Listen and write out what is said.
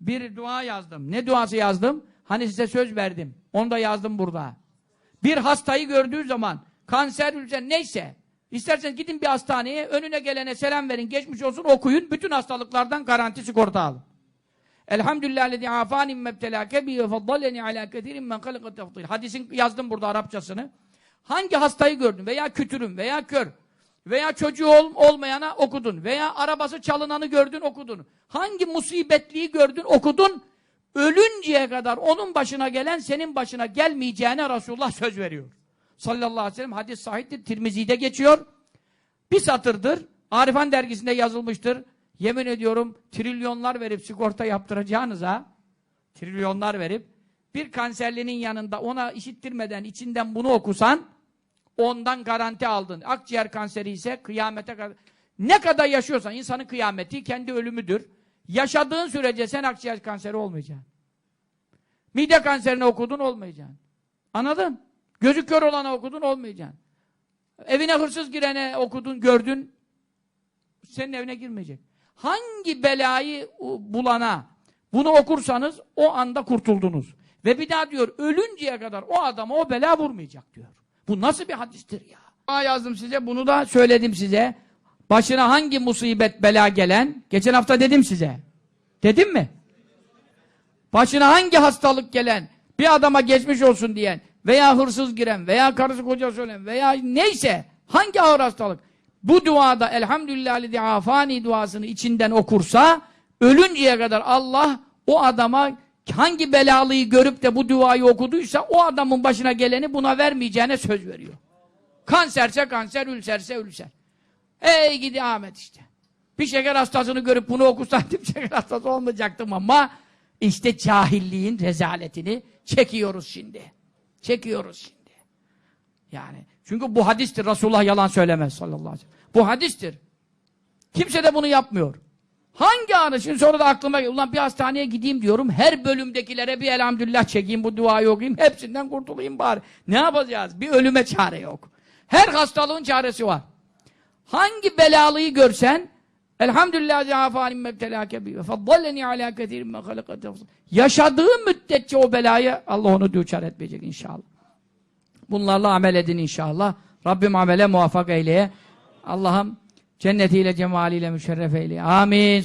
bir dua yazdım. Ne duası yazdım? Hani size söz verdim. Onu da yazdım burada. Bir hastayı gördüğü zaman kanser, ülser neyse isterseniz gidin bir hastaneye önüne gelene selam verin, geçmiş olsun okuyun. Bütün hastalıklardan garanti sigorta alın. Elhamdülillahillezî afâni mebtelâke bi ve faddaleni alâ kethirin. Hadisin yazdım burada Arapçasını. Hangi hastayı gördün veya kütürüm veya kör veya çocuğu ol, olmayana okudun veya arabası çalınanı gördün okudun. Hangi musibetliği gördün okudun. Ölünceye kadar onun başına gelen senin başına gelmeyeceğine Resulullah söz veriyor. Sallallahu aleyhi ve sellem hadis sahiptir. Tirmizi'de geçiyor. Bir satırdır. Arifan dergisinde yazılmıştır. Yemin ediyorum trilyonlar verip sigorta yaptıracağınıza trilyonlar verip bir kanserlinin yanında ona işittirmeden içinden bunu okusan ondan garanti aldın. Akciğer kanseri ise kıyamete kadar ne kadar yaşıyorsan insanın kıyameti kendi ölümüdür. Yaşadığın sürece sen akciğer kanseri olmayacaksın. Mide kanserini okudun olmayacaksın. Anladın? Gözü kör olana okudun olmayacaksın. Evine hırsız girene okudun, gördün senin evine girmeyecek. Hangi belayı bulana bunu okursanız o anda kurtuldunuz. Ve bir daha diyor ölünceye kadar o adama o bela vurmayacak diyor. Bu nasıl bir hadistir ya? Aa, yazdım size bunu da söyledim size. Başına hangi musibet bela gelen geçen hafta dedim size. Dedim mi? Başına hangi hastalık gelen bir adama geçmiş olsun diyen veya hırsız giren veya karısı kocası ölen veya neyse hangi ağır hastalık bu duada elhamdülillahi afani duasını içinden okursa ölünceye kadar Allah o adama hangi belalıyı görüp de bu duayı okuduysa o adamın başına geleni buna vermeyeceğine söz veriyor. Kanserse kanser, ülserse ülser. Ey gidi Ahmet işte. Bir şeker hastasını görüp bunu okusaydım şeker hastası olmayacaktım ama işte cahilliğin rezaletini çekiyoruz şimdi. Çekiyoruz şimdi. Yani çünkü bu hadistir. Resulullah yalan söylemez sallallahu aleyhi ve sellem. Bu hadistir. Kimse de bunu yapmıyor. Anı? Şimdi sonra da aklıma. Ulan bir hastaneye gideyim diyorum. Her bölümdekilere bir elhamdülillah çekeyim, bu duayı okuyayım. Hepsinden kurtulayım bari. Ne yapacağız? Bir ölüme çare yok. Her hastalığın çaresi var. Hangi belalıyı görsen Elhamdülillah afanim mebtelâke bi ve faddalleni alâ halaka tefdîl. Yaşadığı müddetçe o belayı Allah onu düçar etmeyecek inşallah. Bunlarla amel edin inşallah. Rabbim amele muvaffak eyleye. Allah'ım cennetiyle, cemaliyle müşerref eyleye. Amin.